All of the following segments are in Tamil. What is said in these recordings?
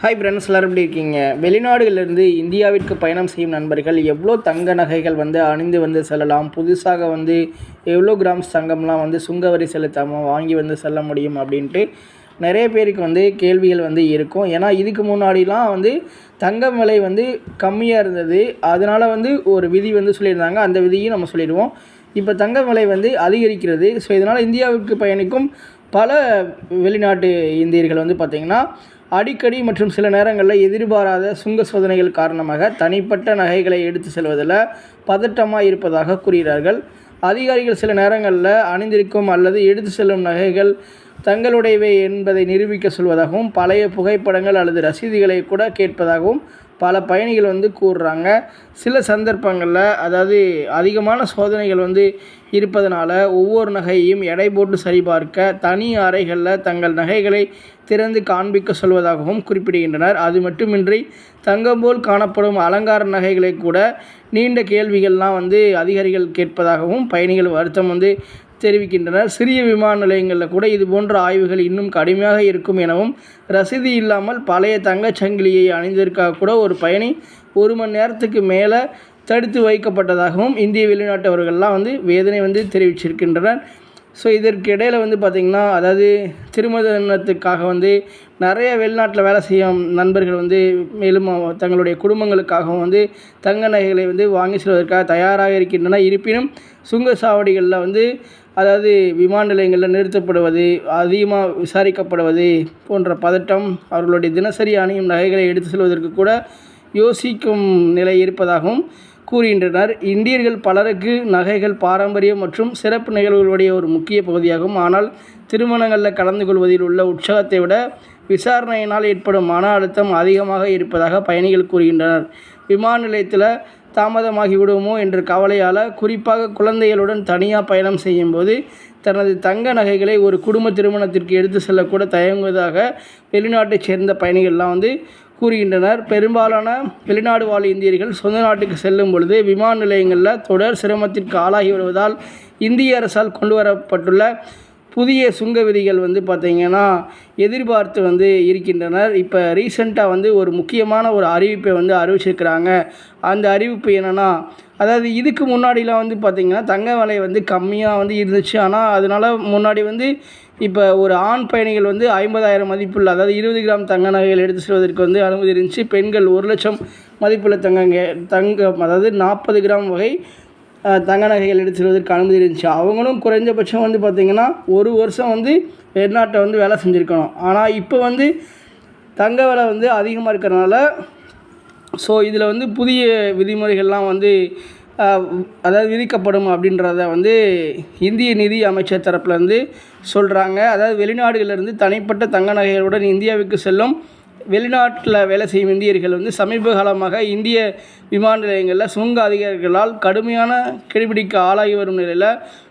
ஹாய் ஃப்ரெண்ட்ஸ் எல்லோரும் எப்படி இருக்கீங்க? வெளிநாடுகளிலிருந்து இந்தியாவிற்கு பயணம் செய்யும் நண்பர்கள் எவ்வளோ தங்க நகைகள் வந்து அணிந்து வந்து செல்லலாம்? புதுசாக வந்து எவ்வளோ கிராம்ஸ் தங்கம்லாம் வந்து சுங்க வரி செலுத்தாமல் வாங்கி வந்து செல்ல முடியும் அப்படின்ட்டு நிறைய பேருக்கு வந்து கேள்விகள் வந்து இருக்கும். ஏன்னா இதுக்கு முன்னாடிலாம் வந்து தங்கம் விலை வந்து கம்மியாக இருந்தது. அதனால் வந்து ஒரு விதி வந்து சொல்லியிருந்தாங்க. அந்த விதியும் நம்ம சொல்லிடுவோம். இப்போ தங்க விலை வந்து அதிகரிக்கிறது. ஸோ இதனால் இந்தியாவுக்கு பயணிக்கும் பல வெளிநாட்டு இந்தியர்கள் வந்து பார்த்திங்கன்னா அடிக்கடி மற்றும் சில நேரங்களில் எதிர்பாராத சுங்க சோதனைகள் காரணமாக தனிப்பட்ட நகைகளை எடுத்து செல்வதில் பதட்டமாக இருப்பதாக கூறுகிறார்கள். அதிகாரிகள் சில நேரங்களில் அணிந்திருக்கும் அல்லது எடுத்து செல்லும் நகைகள் தங்களுடையவை என்பதை நிரூபிக்க சொல்வதாகவும் பழைய புகைப்படங்கள் அல்லது ரசீதுகளை கூட கேட்பதாகவும் பல பயணிகள் வந்து கூறுறாங்க. சில சந்தர்ப்பங்களில் அதாவது அதிகமான சோதனைகள் வந்து இருப்பதனால ஒவ்வொரு நகையையும் எடை போட்டு சரிபார்க்க தனி அறைகளில் தங்கள் நகைகளை திறந்து காண்பிக்க சொல்வதாகவும் குறிப்பிடுகின்றனர். அது மட்டுமின்றி தங்கம் போல் காணப்படும் அலங்கார நகைகளை கூட நீண்ட கேள்விகள்லாம் வந்து அதிகாரிகள் கேட்பதாகவும் பயணிகள் வருத்தம் வந்து தெரிவிக்கின்றனர் சிறிய விமான நிலையங்களில் கூட இது போன்ற ஆய்வுகள் இன்னும் கடுமையாக இருக்கும் எனவும் ரசீது இல்லாமல் பழைய தங்கச் சங்கிலியை அணிந்திருக்க கூட ஒரு பயணி ஒரு மணி நேரத்துக்கு மேலே தடுத்து வைக்கப்பட்டதாகவும் இந்திய வெளிநாட்டவர்கள்லாம் வந்து வேதனை வந்து தெரிவிச்சிருக்கின்றனர். ஸோ இதற்கு இடையில் வந்து பார்த்திங்கன்னா அதாவது திருமணத்துக்காக வந்து நிறைய வெளிநாட்டில் வேலை செய்யும் நண்பர்கள் வந்து மேலும் தங்களுடைய குடும்பங்களுக்காகவும் வந்து தங்க நகைகளை வந்து வாங்கி செல்வதற்காக தயாராக இருக்கின்றன. இருப்பினும் சுங்கச்சாவடிகளில் வந்து அதாவது விமான நிலையங்களில் நிறுத்தப்படுவது அதிகமாக விசாரிக்கப்படுவது போன்ற பதட்டம் அவர்களுடைய தினசரி அணியும் நகைகளை எடுத்து செல்வதற்கு கூட யோசிக்கும் நிலை இருப்பதாகவும் கூறுகின்றனர். இந்தியர்கள் பலருக்கு நகைகள் பாரம்பரியம் மற்றும் சிறப்பு நிகழ்வுகளுடைய ஒரு முக்கிய பகுதியாகும். ஆனால் திருமணங்களில் கலந்து கொள்வதில் உள்ள உற்சாகத்தை விட விசாரணையினால் ஏற்படும் மன அழுத்தம் அதிகமாக இருப்பதாக பயணிகள் கூறுகின்றனர். விமான நிலையத்தில் தாமதமாகி விடுவோமோ என்ற கவலையால் குறிப்பாக குழந்தைகளுடன் தனியாக பயணம் செய்யும்போது தனது தங்க நகைகளை ஒரு குடும்ப திருமணத்திற்கு எடுத்து செல்லக்கூட தயங்குவதாக வெளிநாட்டைச் சேர்ந்த பயணிகள்லாம் வந்து கூறுகின்றனர். பெரும்பாலான வெளிநாடு வாழ் இந்தியர்கள் சொந்த நாட்டுக்கு செல்லும் பொழுது விமான நிலையங்களில் தொடர் சிரமத்திற்கு ஆளாகி வருவதால் இந்திய அரசால் கொண்டு வரப்பட்டுள்ள புதிய சுங்க விதிகள் வந்து பார்த்திங்கன்னா எதிர்பார்த்து வந்து இருக்கின்றனர். இப்போ ரீசெண்டாக வந்து ஒரு முக்கியமான ஒரு அறிவிப்பை வந்து அறிவிச்சிருக்கிறாங்க. அந்த அறிவிப்பு என்னென்னா அதாவது இதுக்கு முன்னாடிலாம் வந்து பார்த்திங்கன்னா தங்க விலை வந்து கம்மியாக வந்து இருந்துச்சு. ஆனால் அதனால் முன்னாடி வந்து இப்போ ஒரு ஆண் பயணிகள் வந்து ஐம்பதாயிரம் மதிப்புள்ள அதாவது இருபது கிராம் தங்க நகைகள் எடுத்து செல்வதற்கு வந்து அனுமதி இருந்துச்சு. பெண்கள் ஒரு லட்சம் மதிப்புள்ள தங்கங்க தங்கம் அதாவது நாற்பது கிராம் வகை தங்க நகைகள் எடுத்து செல்வதற்கு அனுமதி இருந்துச்சு. அவங்களும் குறைஞ்சபட்சம் வந்து பார்த்திங்கன்னா ஒரு வருஷம் வந்து வெளிநாட்டை வந்து வேலை செஞ்சுருக்கணும். ஆனால் இப்போ வந்து தங்க விலை வந்து அதிகமாக இருக்கிறனால ஸோ இதில் வந்து புதிய விதிமுறைகள்லாம் வந்து அதாவது விதிக்கப்படும் அப்படின்றத வந்து இந்திய நிதி அமைச்சர் தரப்புலேருந்து சொல்கிறாங்க அதாவது வெளிநாடுகளிலிருந்து தனிப்பட்ட தங்க நகைகளுடன் இந்தியாவுக்கு செல்லும் வெளிநாட்டில் வேலை செய்யும் இந்தியர்கள் வந்து சமீப காலமாக இந்திய விமான நிலையங்களில் சுங்க அதிகாரிகளால் கடுமையான கெடுபிடிக்க ஆளாகி வரும் நிலையில்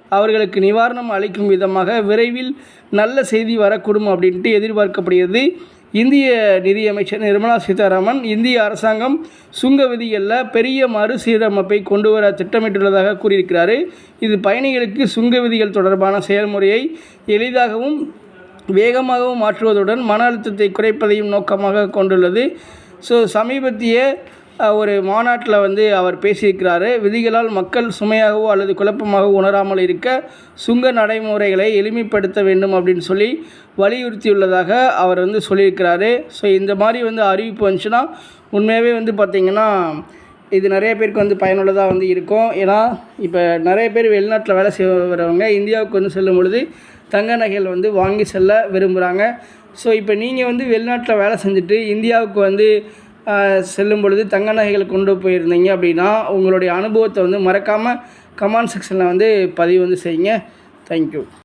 அவர்களுக்கு நிவாரணம் அளிக்கும் விதமாக விரைவில் நல்ல செய்தி வரக்கூடும் அப்படின்ட்டு எதிர்பார்க்கப்படுகிறது. இந்திய நிதியமைச்சர் நிர்மலா சீதாராமன் இந்திய அரசாங்கம் சுங்க விதிகளில் பெரிய மறுசீரமைப்பை கொண்டு வர திட்டமிட்டுள்ளதாக கூறியிருக்கிறார். இது பயணிகளுக்கு சுங்க விதிகள் தொடர்பான செயல்முறையை எளிதாகவும் வேகமாகவும் மாற்றுவதுடன் மன அழுத்தத்தை குறைப்பதையும் நோக்கமாக கொண்டுள்ளது. ஸோ சமீபத்திய ஒரு மாநாட்டில் வந்து அவர் பேசியிருக்கிறாரு. விதிகளால் மக்கள் சுமையாகவோ அல்லது குழப்பமாகவோ உணராமல் இருக்க சுங்க நடைமுறைகளை எளிமைப்படுத்த வேண்டும் அப்படின்னு சொல்லி வலியுறுத்தியுள்ளதாக அவர் வந்து சொல்லியிருக்கிறாரு. ஸோ இந்த மாதிரி வந்து அறிவிப்பு வந்துச்சுன்னா உண்மையாகவே வந்து பார்த்திங்கன்னா இது நிறைய பேருக்கு வந்து பயனுள்ளதாக வந்து இருக்கும். ஏன்னா இப்போ நிறைய பேர் வெளிநாட்டில் வேலை செய்கிறவங்க இந்தியாவுக்கு வந்து செல்லும் பொழுது தங்க நகைகள் வந்து வாங்கி செல்ல விரும்புகிறாங்க ஸோ இப்போ நீங்கள் வந்து வெளிநாட்டில் வேலை செஞ்சுட்டு இந்தியாவுக்கு வந்து செல்லும் பொழுது தங்க நகைகள் கொண்டு போயிருந்தீங்க அப்படின்னா உங்களுடைய அனுபவத்தை வந்து மறக்காமல் கமெண்ட் செக்ஷனில் வந்து பதிவு வந்து செய்யுங்க. தேங்க்யூ